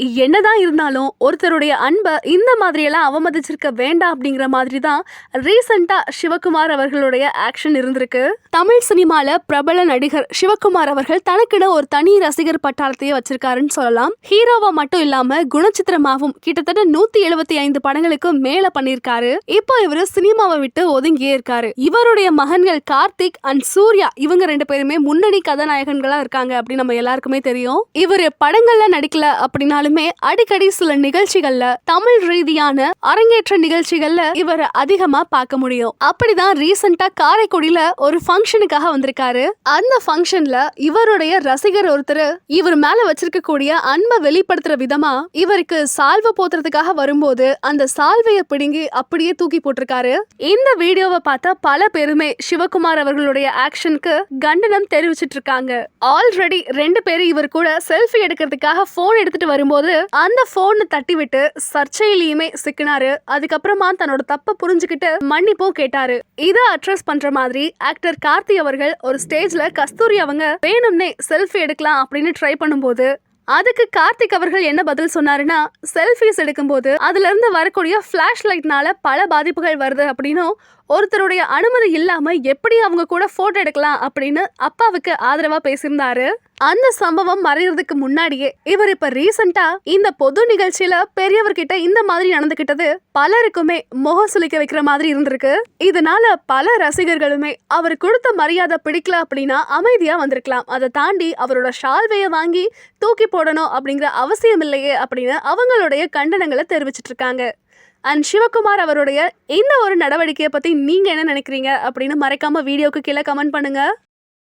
என்னதான் இருந்தாலும் ஒருத்தருடைய அன்பை இந்த மாதிரியெல்லாம் அவமதிச்சிருக்க வேண்டாம் அப்படிங்கிற மாதிரி தான் ரீசெண்டாக சிவகுமார் அவர்களுடைய ஆக்ஷன் இருந்திருக்கு. தமிழ் சினிமாவில் பிரபல நடிகர் சிவகுமார் அவர்கள் தனக்கிட ஒரு தனி ரசிகர் பட்டாளத்தையே வச்சிருக்காருன்னு சொல்லலாம். ஹீரோவா மட்டும் இல்லாம குணச்சித்திரமாவும் கிட்டத்தட்ட நூத்தி எழுபத்தி ஐந்து படங்களுக்கு மேல பண்ணியிருக்காரு. இப்போ இவர் சினிமாவை விட்டு ஒதுங்கியே இருக்காரு. இவருடைய மகன்கள் கார்த்திக் அண்ட் சூர்யா இவங்க ரெண்டு பேருமே முன்னணி கதாநாயகன்களா இருக்காங்க அப்படின்னு நம்ம எல்லாருக்குமே தெரியும். இவர் படங்கள்ல நடிக்கல அப்படின்னாலும் அடிக்கடி சில நிகழ்ச்சிகள்ல தமிழ் ரீதியான அரங்கேற்ற நிகழ்ச்சிகள்ல இவரை அதிகமா பார்க்க முடியும். அப்படிதான் ரீசெண்டா காரைக்குடியில ஒரு ஃபங்க்ஷனுக்காக வந்திருக்காரு. அந்த ஃபங்க்ஷன்ல இவருடைய ரசிகர் ஒருத்தர் இவர் மேல வச்சிருக்கக்கூடிய அன்பை வெளிப்படுத்துற விதமா இவருக்கு சால்வை போத்துறதுக்காக வரும்போது அந்த சால்வையை பிடுங்கி அப்படியே தூக்கி போட்டிருக்காரு. இந்த வீடியோவை பார்த்த பல பேருமே சிவகுமார் அவர்களுடைய ஆக்ஷனுக்கு கண்டனம் தெரிவிச்சிட்டு இருக்காங்க ஆல்ரெடி ரெண்டு பேரும் இவர் கூட செல்ஃபி எடுக்கிறதுக்காக போன் எடுத்துட்டு வரும்போது அந்த போனை தட்டி விட்டு சர்ச்சையிலயுமே சிக்கினாரு. அதுக்கப்புறமா தன்னோட தப்ப புரிஞ்சுக்கிட்டு மன்னிப்பும் கேட்டாரு. இதை அட்ரஸ் பண்ற மாதிரி ஆக்டர் கார்த்தி அவர்கள் ஒரு ஸ்டேஜ்ல கஸ்தூரி அவங்க வேணும்னே செல்ஃபி எடுக்கலாம் அப்படின்னு ட்ரை பண்ணும்போது அதுக்கு கார்த்திக் அவர்கள் என்ன பதில் சொன்னாருன்னா செல்ஃபிஸ் எடுக்கும்போது அதுல இருந்து வரக்கூடிய ஃபிளாஷ் லைட்னால பல பாதிப்புகள் வருது அப்படின்னும் ஒருத்தருடைய அனுமதி இல்லாம எப்படி அவங்க கூட போட்டோ எடுக்கலாம் அப்படின்னு அப்பாவுக்கு ஆதரவா பேசியிருந்தாரு. அந்த சம்பவம் மறையறதுக்கு முன்னாடியே இவர் இப்ப ரீசெண்டா இந்த பொது நிகழ்ச்சியில பெரியவர்கிட்ட இந்த மாதிரி நடந்துகிட்டது பலருக்குமே முகம் சுளிக்க வைக்கிற மாதிரி இருந்திருக்கு. இதனால பல ரசிகர்களுமே அவர் கொடுத்த மரியாதை பிடிக்கல அப்படின்னா அமைதியா வந்திருக்கலாம். அதை தாண்டி அவரோட ஷால்வையை வாங்கி தூக்கி போடணும் அப்படிங்கிற அவசியம் இல்லையே அப்படின்னு அவங்களுடைய கண்டனங்களை தெரிவிச்சிட்டு இருக்காங்க. அண்ட் சிவகுமார் அவருடைய இந்த ஒரு நடவடிக்கையை பத்தி நீங்க என்ன நினைக்கிறீங்க அப்படின்னு மறைக்காம வீடியோக்கு கீழே கமெண்ட் பண்ணுங்க.